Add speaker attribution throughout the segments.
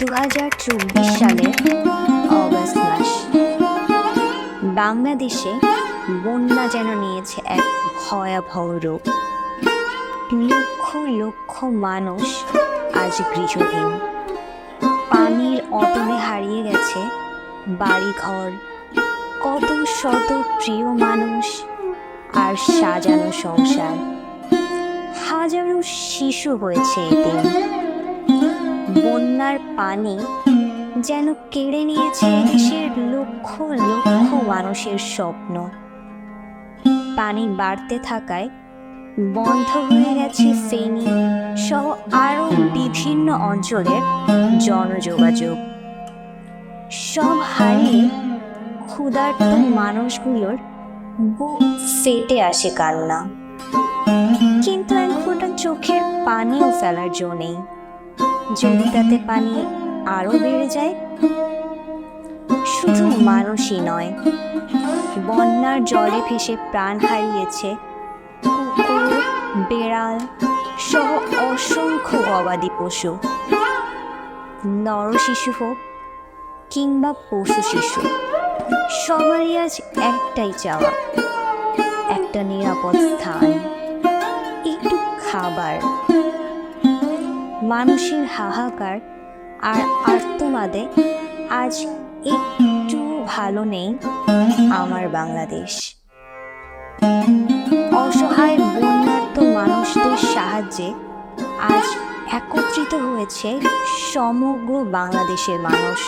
Speaker 1: দু হাজার চব্বিশ সালের অগস্ট মাস, বাংলাদেশে বন্যা যেন নিয়েছে এক ভয়াবহ রূপ লক্ষ লক্ষ মানুষ আজ গৃহহীন। পানির অতলে হারিয়ে গেছে বাড়িঘর। কত শত প্রিয় মানুষ আর সাজানো সংসার। হাজারো শিশু হয়েছে এদিন বন্যার পানি যেন কেড়ে নিয়েছে দেশের লক্ষ লক্ষ মানুষের স্বপ্ন। পানি বাড়তে থাকায় বন্ধ হয়ে গেছে ফেনী সহ আরও বিভিন্ন অঞ্চলের জনযোগাযোগ। সব হারিয়ে ক্ষুধার্ত মানুষগুলোর বুক ফেটে আসে কান্না। কিন্তু এক ফোঁটা চোখের পানিও ফেলার জো নেই। যদি তাতে পানি আরও বেড়ে যায়? শুধু মানুষই নয়, বন্যার জলে ভেসে প্রাণ হারিয়েছে কুকুর, বেড়াল সহ অসংখ্য গবাদি পশু। নর শিশু হোক কিংবা পশু শিশু, সবারই আজ একটাই চাওয়া, একটা নিরাপদ স্থান, একটু খাবার। মানুষের হাহাকার আর আর্তনাদে আজ একটু ভালো নেই আমার বাংলাদেশ। অসহায় বন্যার্ত মানুষদের সাহায্যে আজ একত্রিত হয়েছে সমগ্র বাংলাদেশের মানুষ।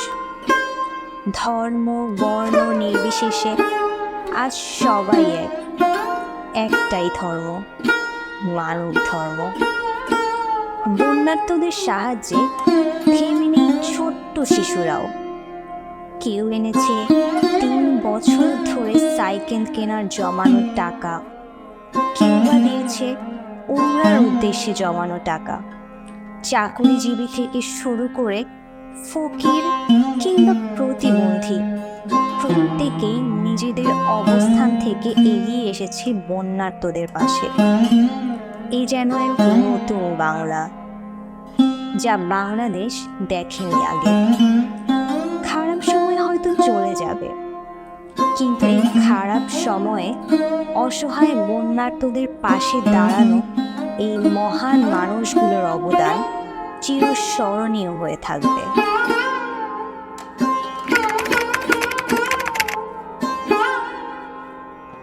Speaker 1: ধর্ম, বর্ণ নির্বিশেষে আজ সবাই এক। একটাই ধর্ম, মানব ধর্ম। বন্যার্তদের সাহায্যে থেমে নেই ছোট্ট শিশুরাও। কেউ এনেছে তিন বছর ধরে সাইকেল কেনার জমানো টাকা। কেউ বা দিয়েছে উমরার উদ্দেশ্যে জমানো টাকা। চাকরিজীবী থেকে শুরু করে ফকির কিংবা প্রতিবন্ধী প্রত্যেকেই নিজেদের অবস্থান থেকে এগিয়ে এসেছে বন্যার্তদের পাশে। এই যেন এক নতুন বাংলা। যা বাংলাদেশ দেখেনি আগে। খারাপ সময় হয়তো চলে যাবে। কিন্তু এই খারাপ সময়ে অসহায় বন্যার্থদের পাশে দাঁড়ানো এই মহান মানুষগুলোর অবদান চিরস্মরণীয় হয়ে থাকবে।